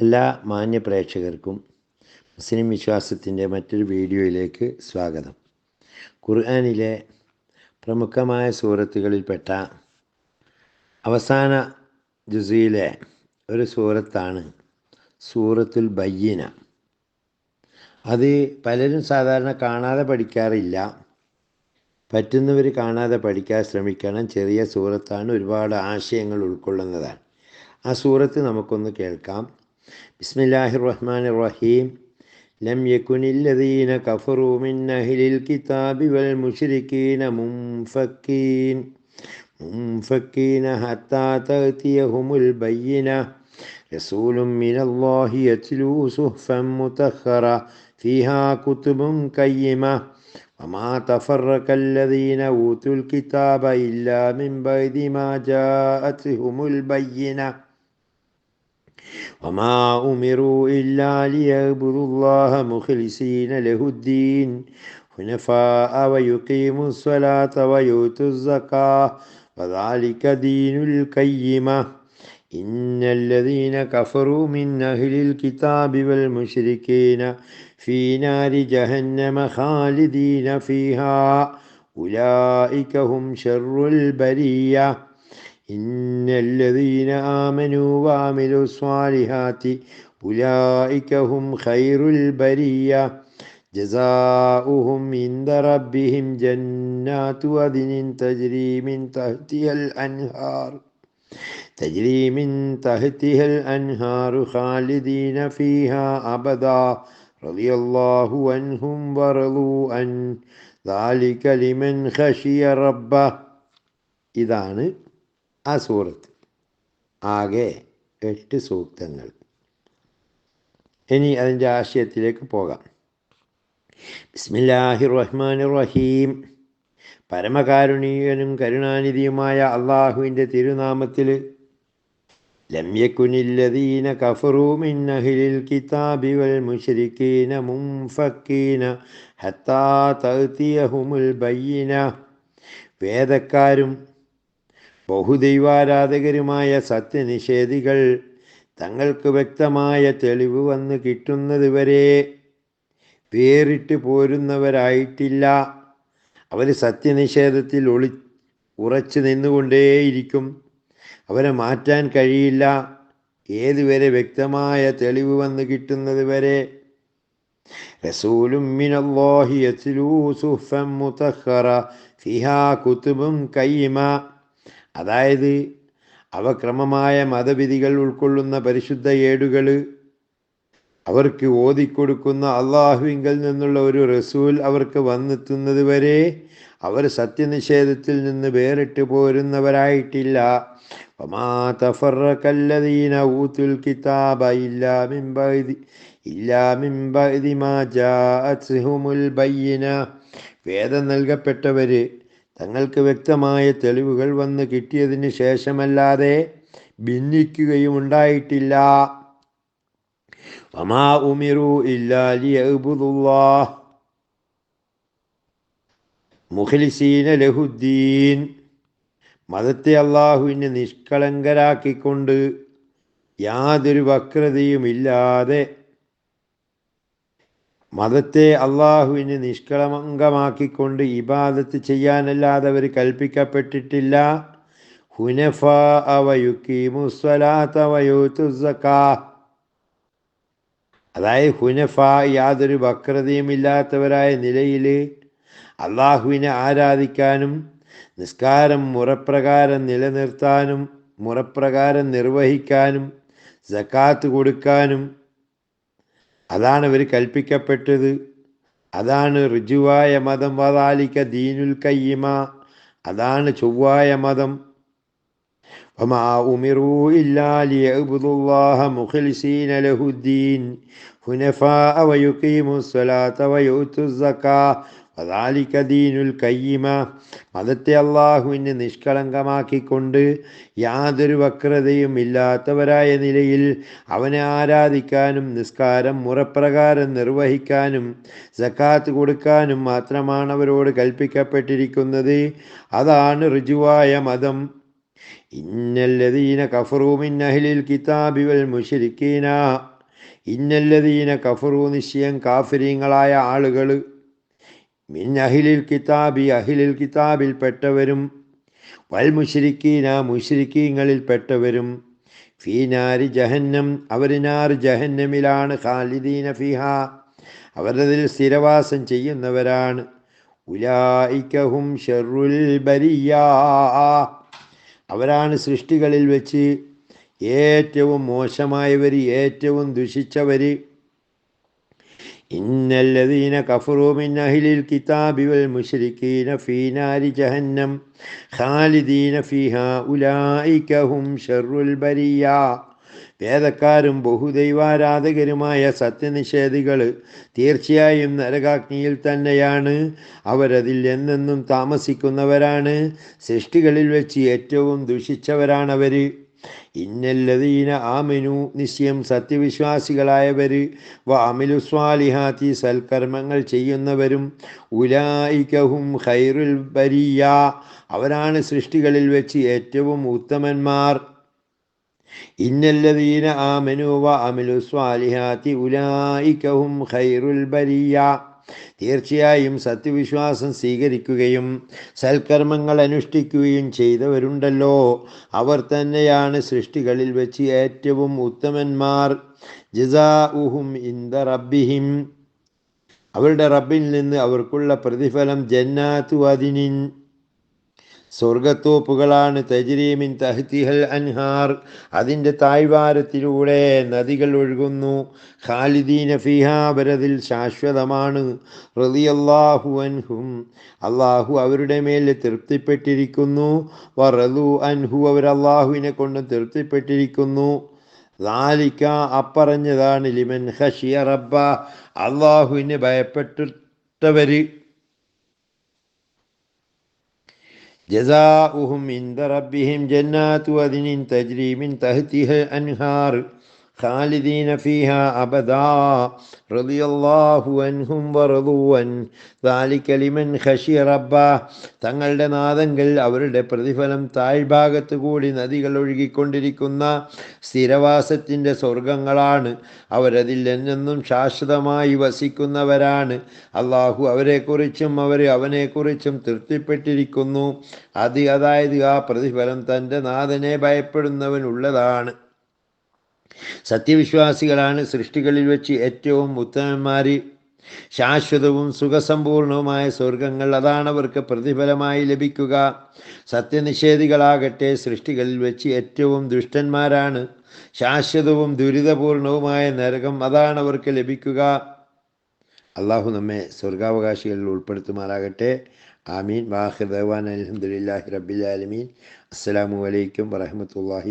എല്ലാ മാന്യ പ്രേക്ഷകർക്കും മുസ്ലിം വിശ്വാസത്തിന്റെ മറ്റൊരു വീഡിയോയിലേക്ക് സ്വാഗതം. ഖുർആാനിലെ പ്രമുഖമായ സൂറത്തുകളിൽപ്പെട്ട അവസാന ജുസിയിലെ ഒരു സൂറത്താണ് സൂറത്തുൽ ബയ്യന. അത് പലരും സാധാരണ കാണാതെ പഠിക്കാറില്ല. പറ്റുന്നവർ കാണാതെ പഠിക്കാൻ ശ്രമിക്കണം. ചെറിയ സൂറത്താണ് ഒരുപാട് ആശയങ്ങൾ ഉൾക്കൊള്ളുന്നതാണ്. ആ സൂറത്ത് നമുക്കൊന്ന് കേൾക്കാം. بسم الله الرحمن الرحيم لم يكن الذين كفروا من أهل الكتاب والمشركين منفكين منفكين حتى تأتيهم البينة رسول من الله يتلو صحفا متخرة فيها كتب قيمة وما تفرق الذين أوتوا الكتاب إلا من بعد ما جاءتهم البينة وما أمروا إلا ليعبدوا الله مخلصين له الدين حنفاء ويقيموا الصلاة ويؤتوا الزكاة وذلك دين القيمة إن الذين كفروا من أهل الكتاب والمشركين في نار جهنم خالدين فيها أولئك هم شر البرية إن الذين آمنوا وعملوا الصالحات أولئك هم خير البرية جزاؤهم عند ربهم جنات عدن تجري من تحتها الأنهار تجري من تحتها الأنهار خالدين فيها أبدا رضي الله عنهم ورضوا عن ذلك لمن خشي ربه ഇതാണ് ആ സൂറത്ത്. ആകെ എട്ട് സൂക്തങ്ങൾ. ഇനി അതിന്റെ ആശയത്തിലേക്ക് പോകാം. ബിസ്മില്ലാഹി റഹ്മാൻ റഹീം പരമകാരുണീയനും കരുണാനിധിയുമായ അള്ളാഹുവിന്റെ തിരുനാമത്തിൽ ലംയക്കുനില്ലദീന കഫറൂമിന്നഹിലിൽ അഹ്ലിൽ മുശ്രിക്കീന മുൻഫക്കീന ഹത്താ തഅതിയഹുമുൽ ബയ്യന. വേദക്കാരും ബഹുദൈവാരാധകരുമായ സത്യനിഷേധികൾ തങ്ങൾക്ക് വ്യക്തമായ തെളിവ് വന്ന് കിട്ടുന്നത് വരെ വേറിട്ട് പോരുന്നവരായിട്ടില്ല. അവർ സത്യനിഷേധത്തിൽ ഒളി ഉറച്ചു നിന്നുകൊണ്ടേയിരിക്കും. അവരെ മാറ്റാൻ കഴിയില്ല. ഏതുവരെ വ്യക്തമായ തെളിവ് വന്ന് കിട്ടുന്നത് വരെ റസൂലും അതായത് അവ ക്രമമായ മതവിധികൾ ഉൾക്കൊള്ളുന്ന പരിശുദ്ധ ഏടുകൾ അവർക്ക് ഓതിക്കൊടുക്കുന്ന അള്ളാഹുവിങ്കൽ നിന്നുള്ള ഒരു റസൂൽ അവർക്ക് വന്നെത്തുന്നത് വരെ അവർ സത്യനിഷേധത്തിൽ നിന്ന് വേറിട്ട് പോരുന്നവരായിട്ടില്ല. വേദം നൽകപ്പെട്ടവര് തങ്ങൾക്ക് വ്യക്തമായ തെളിവുകൾ വന്ന് കിട്ടിയതിന് ശേഷമല്ലാതെ ഭിന്നിക്കുകയും ഉണ്ടായിട്ടില്ല. ലഹുദ്ദീൻ. മതത്തെ അള്ളാഹുവിനെ നിഷ്കളങ്കരാക്കിക്കൊണ്ട് യാതൊരു വക്രതയുമില്ലാതെ മതത്തെ അള്ളാഹുവിന് നിഷ്കളങ്കമാക്കിക്കൊണ്ട് ഇബാദത്ത് ചെയ്യാനല്ലാതെ അവർ കൽപ്പിക്കപ്പെട്ടിട്ടില്ല. ഹുനഫ അതായത് ഹുനഫ യാതൊരു വക്രതയും ഇല്ലാത്തവരായ നിലയിൽ അള്ളാഹുവിനെ ആരാധിക്കാനും നിസ്കാരം മുറപ്രകാരം നിലനിർത്താനും മുറപ്രകാരം നിർവഹിക്കാനും സക്കാത്ത് കൊടുക്കാനും അതാണ് ഇവർ കൽപ്പിക്കപ്പെട്ടത്. അതാണ് ഋജുവായ മതം. വതാലിക്ക ദീനുൽ കയ്യമ അതാണ് ചൊവ്വായ മതം. ഹുനഫാ അതാലിക്ക ദീനുൽ കയ്യമ. മതത്തെ അള്ളാഹുവിന് നിഷ്കളങ്കമാക്കിക്കൊണ്ട് യാതൊരു വക്രതയും ഇല്ലാത്തവരായ നിലയിൽ അവനെ ആരാധിക്കാനും നിസ്കാരം മുറപ്രകാരം നിർവഹിക്കാനും സക്കാത്ത് കൊടുക്കാനും മാത്രമാണ് അവരോട് കൽപ്പിക്കപ്പെട്ടിരിക്കുന്നത്. അതാണ് ഋജുവായ മതം. ഇന്നല്ലദീന കഫറൂമിൻ അഹ്ലിൽ കിതാബിവൽ മുഷിരിക്കീന ഇന്നല്ലദീന കഫറൂ നിശ്ചയം കാഫിരീങ്ങളായ ആളുകൾ മിൻ അഹിലിൽ കിതാബി അഹിലിൽ കിതാബിൽ പെട്ടവരും. വൽ മുഷിരിക്കീന മുഷിരിക്കീങ്ങളിൽ പെട്ടവരും. ഫീനാരി ജഹന്നം അവരിനാർ ജഹന്നമിലാണ് ഖാലിദീന ഫിഹ. അവരതിൽ സ്ഥിരവാസം ചെയ്യുന്നവരാണ്. ഉലായിക്കഹും ഷെറുൽ ബരിയ. അവരാണ് സൃഷ്ടികളിൽ വെച്ച് ഏറ്റവും മോശമായവർ ഏറ്റവും ദുഷിച്ചവർ ഇന്നല്ലദീന കഫറൂ മിൻ അഹ്ലിൽ കിതാബി വൽ മുശ്രിക്കീന ഫീ നാരി ജഹന്നം ഖാലിദീന ഫീഹാ ഉലായിക ഹും ബരിയ. വേദക്കാരും ബഹുദൈവാരാധകരുമായ സത്യനിഷേധികൾ തീർച്ചയായും നരകാഗ്നിയിൽ തന്നെയാണ്. അവരതിൽ എന്നെന്നും താമസിക്കുന്നവരാണ്. സൃഷ്ടികളിൽ വെച്ച് ഏറ്റവും ദുഷിച്ചവരാണവർ ഇന്നല്ലതീന ആമിനു നിശ്ചയം സത്യവിശ്വാസികളായവർ വ അമിലു സ്വാലിഹാത്തി സൽക്കർമ്മങ്ങൾ ചെയ്യുന്നവരും ഉലായിക്കഹും ഖൈറുൽ ബരിയ അവരാണ് സൃഷ്ടികളിൽ വെച്ച് ഏറ്റവും ഉത്തമന്മാർ. ഇന്നല്ലതീന ആമനു വ അമിലു സ്വാലിഹാത്തി ഉലായിക്കഹും ഖൈറുൽ ബരിയ. തീർച്ചയായും സത്യവിശ്വാസം സ്വീകരിക്കുകയും സൽക്കർമ്മങ്ങൾ അനുഷ്ഠിക്കുകയും ചെയ്തവരുണ്ടല്ലോ. അവർ തന്നെയാണ് സൃഷ്ടികളിൽ വെച്ച് ഏറ്റവും ഉത്തമന്മാർ. ജസാഉഹും ഇന്ദ റബ്ബിഹിം. അവരുടെ റബ്ബിൽ നിന്ന് അവർക്കുള്ള പ്രതിഫലം ജന്നാത്തു അതിനിൻ സ്വർഗത്തോപ്പുകളാണ് തജ്രീമിൻ തഹ്തിഹൽ അൻഹാർ. അതിന്റെ താഴ്വാരത്തിലൂടെ നദികൾ ഒഴുകുന്നു. ഖാലിദീന ഫിഹാബരതിൽ ശാശ്വതമാണ്. റളിയല്ലാഹു അൻഹും. അള്ളാഹു അവരുടെ മേൽ തൃപ്തിപ്പെട്ടിരിക്കുന്നു. വറലു അൻഹു അവർ അള്ളാഹുവിനെ കൊണ്ട് തൃപ്തിപ്പെട്ടിരിക്കുന്നു. ലാലിക്ക അപ്പറഞ്ഞതാണ് ലിമൻ ഹഷിയ റബ്ബ. അള്ളാഹുവിനെ ഭയപ്പെട്ടിട്ടവര് جزاؤهم عند ربهم جنات عدن تجري من تحتها الأنهار خالدين فيها أبدا رضي الله عنهم ورضوا عنه ذلك لمن خشي ربه തങ്ങളുടെ നാദങ്ങൾ അവരുടെ പ്രതിഫലം താഴ്ഭാഗത്ത് കൂടി നദികൾ ഒഴുകിക്കൊണ്ടിരിക്കുന്ന സ്ഥിരവാസത്തിൻ്റെ സ്വർഗങ്ങളാണ് അവരതിൽ എന്നെന്നും ശാശ്വതമായി വസിക്കുന്നവരാണ് അള്ളാഹു അവരെക്കുറിച്ചും അവർ അവനെക്കുറിച്ചും തൃപ്തിപ്പെട്ടിരിക്കുന്നു അത് അതായത് ആ പ്രതിഫലം തൻ്റെ നാഥനെ ഭയപ്പെടുന്നവനുള്ളതാണ് സത്യവിശ്വാസികളാണ് സൃഷ്ടികളിൽ വെച്ച് ഏറ്റവും ഉത്തമന്മാർ ശാശ്വതവും സുഖസമ്പൂർണവുമായ സ്വർഗങ്ങൾ അതാണ് അവർക്ക് പ്രതിഫലമായി ലഭിക്കുക. സത്യനിഷേധികളാകട്ടെ സൃഷ്ടികളിൽ വെച്ച് ഏറ്റവും ദുഷ്ടന്മാരാണ്. ശാശ്വതവും ദുരിതപൂർണവുമായ നരകം അതാണ് അവർക്ക് ലഭിക്കുക. അള്ളാഹു നമ്മെ സ്വർഗാവകാശികളിൽ ഉൾപ്പെടുത്തുമാറാകട്ടെ. ആമീൻ. വാഹിദ് അലഹമുല്ലാഹി റബ്ബിൽ ആലമീൻ. അസ്സലാമു അലൈക്കും വറഹമത്തല്ലാഹി